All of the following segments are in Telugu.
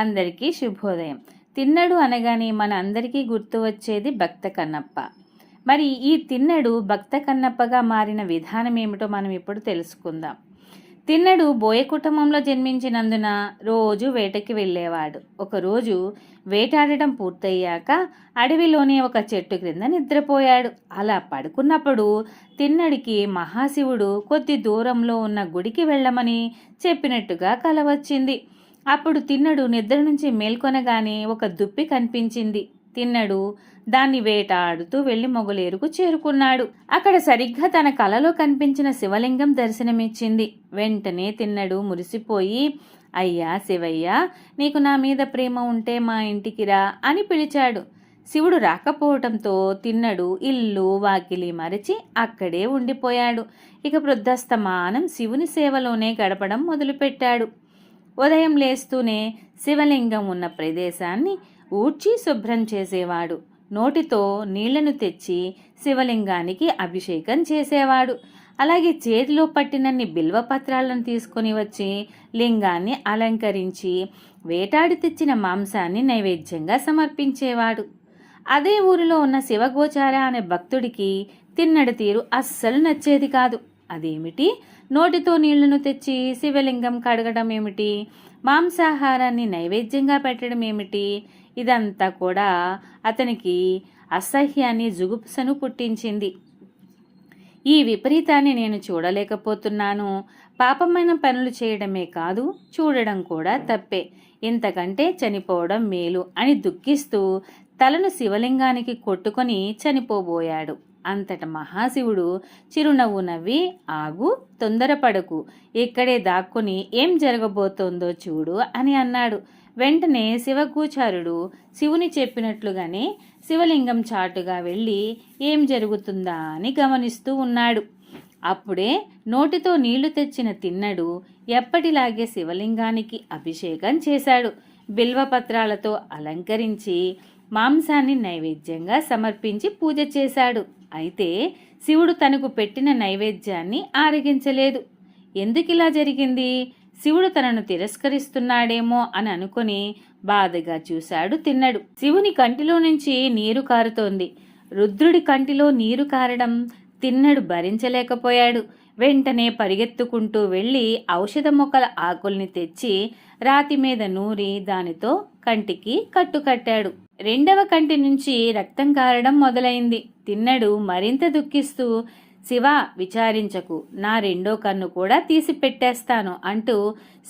అందరికీ శుభోదయం. తిన్నడు అనగానే మన అందరికీ గుర్తు వచ్చేది భక్త కన్నప్ప. మరి ఈ తిన్నడు భక్త కన్నప్పగా మారిన విధానం ఏమిటో మనం ఇప్పుడు తెలుసుకుందాం. తిన్నడు బోయ కుటుంబంలో జన్మించినందున రోజు వేటకి వెళ్ళేవాడు. ఒకరోజు వేటాడటం పూర్తయ్యాక అడవిలోనే ఒక చెట్టు క్రింద నిద్రపోయాడు. అలా పడుకున్నప్పుడు తిన్నడికి మహాశివుడు కొద్ది దూరంలో ఉన్న గుడికి వెళ్ళమని చెప్పినట్టుగా కలవచ్చింది వచ్చింది. అప్పుడు తిన్నడు నిద్ర నుంచి మేల్కొనగానే ఒక దుప్పి కనిపించింది. తిన్నడు దాన్ని వేటాడుతూ వెళ్ళి మొగలేరుకు చేరుకున్నాడు. అక్కడ సరిగ్గా తన కలలో కనిపించిన శివలింగం దర్శనమిచ్చింది. వెంటనే తిన్నడు మురిసిపోయి అయ్యా శివయ్య నీకు నా మీద ప్రేమ ఉంటే మా ఇంటికి రా అని పిలిచాడు. శివుడు రాకపోవటంతో తిన్నడు ఇల్లు వాకిలి మరచి అక్కడే ఉండిపోయాడు. ఇక వృద్ధస్తమానం శివుని సేవలోనే గడపడం మొదలుపెట్టాడు. ఉదయం లేస్తూనే శివలింగం ఉన్న ప్రదేశాన్ని ఊడ్చి శుభ్రం చేసేవాడు. నోటితో నీళ్ళను తెచ్చి శివలింగానికి అభిషేకం చేసేవాడు. అలాగే చేతిలో పట్టినన్ని బిల్వపత్రాలను తీసుకొని వచ్చి లింగాన్ని అలంకరించి వేటాడి తెచ్చిన మాంసాన్ని నైవేద్యంగా సమర్పించేవాడు. అదే ఊరిలో ఉన్న శివగోచార అనే భక్తుడికి తిన్నడి తీరు అస్సలు నచ్చేది కాదు. అదేమిటి? నోటితో నీళ్ళను తెచ్చి శివలింగం కడగడం ఏమిటి? మాంసాహారాన్ని నైవేద్యంగా పెట్టడం ఏమిటి? ఇదంతా కూడా అతనికి అసహ్యాన్ని జుగుప్సను పుట్టించింది. ఈ విపరీతాన్ని నేను చూడలేకపోతున్నాను. పాపమైన పనులు చేయడమే కాదు చూడడం కూడా తప్పే. ఇంతకంటే చనిపోవడం మేలు అని దుఃఖిస్తూ తలను శివలింగానికి కొట్టుకొని చనిపోబోయాడు. అంతట మహాశివుడు చిరునవ్వు నవ్వి ఆగు తొందరపడకు. ఇక్కడే దాక్కుని ఏం జరగబోతోందో చూడు అని అన్నాడు. వెంటనే శివగూచారుడు శివుని చెప్పినట్లుగానే శివలింగం చాటుగా వెళ్ళి ఏం జరుగుతుందా అని గమనిస్తూ ఉన్నాడు. అప్పుడే నోటితో నీళ్ళు తెచ్చిన తిన్నడు ఎప్పటిలాగే శివలింగానికి అభిషేకం చేశాడు. బిల్వపత్రాలతో అలంకరించి మాంసాన్ని నైవేద్యంగా సమర్పించి పూజ చేశాడు. అయితే శివుడు తనకు పెట్టిన నైవేద్యాన్ని ఆరగించలేదు. ఎందుకిలా జరిగింది? శివుడు తనను తిరస్కరిస్తున్నాడేమో అని అనుకుని బాధగా చూశాడు తిన్నడు. శివుని కంటిలో నుంచి నీరు కారుతోంది. రుద్రుడి కంటిలో నీరు కారడం తిన్నడు భరించలేకపోయాడు. వెంటనే పరిగెత్తుకుంటూ వెళ్ళి ఔషధ మొక్కల ఆకుల్ని తెచ్చి రాతి మీద నూరి దానితో కంటికి కట్టుకట్టాడు. రెండవ కంటి నుంచి రక్తం కారడం మొదలైంది. తిన్నడు మరింత దుఃఖిస్తూ శివ విచారించకు. నా రెండో కన్ను కూడా తీసి పెట్టేస్తాను అంటూ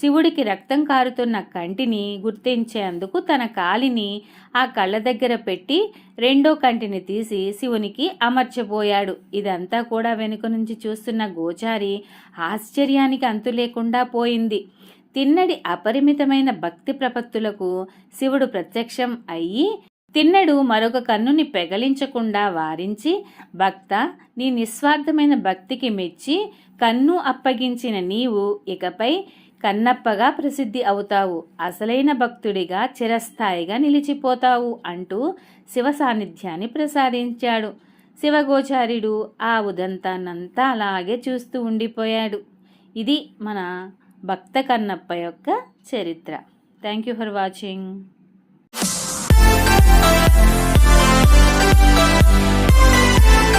శివుడికి రక్తం కారుతున్న కంటిని గుర్తించేందుకు తన కాలిని ఆ కళ్ళ దగ్గర పెట్టి రెండో కంటిని తీసి శివునికి అమర్చబోయాడు. ఇదంతా కూడా వెనుక నుంచి చూస్తున్న గోచారి ఆశ్చర్యానికి అంతు లేకుండా పోయింది. తిన్నడి అపరిమితమైన భక్తి ప్రపత్తులకు శివుడు ప్రత్యక్షం అయ్యి తిన్నడు మరొక కన్నుని పెగలించకుండా వారించి భక్త నీ నిస్వార్థమైన భక్తికి మెచ్చి కన్ను అప్పగించిన నీవు ఇకపై కన్నప్పగా ప్రసిద్ధి అవుతావు. అసలైన భక్తుడిగా చిరస్థాయిగా నిలిచిపోతావు అంటూ శివ సాన్నిధ్యాన్ని ప్రసాదించాడు. శివగోచార్యుడు ఆ ఉదంతాన్నంతా అలాగే చూస్తూ ఉండిపోయాడు. ఇది మన భక్త కన్నప్ప యొక్క చరిత్ర. Thank you for watching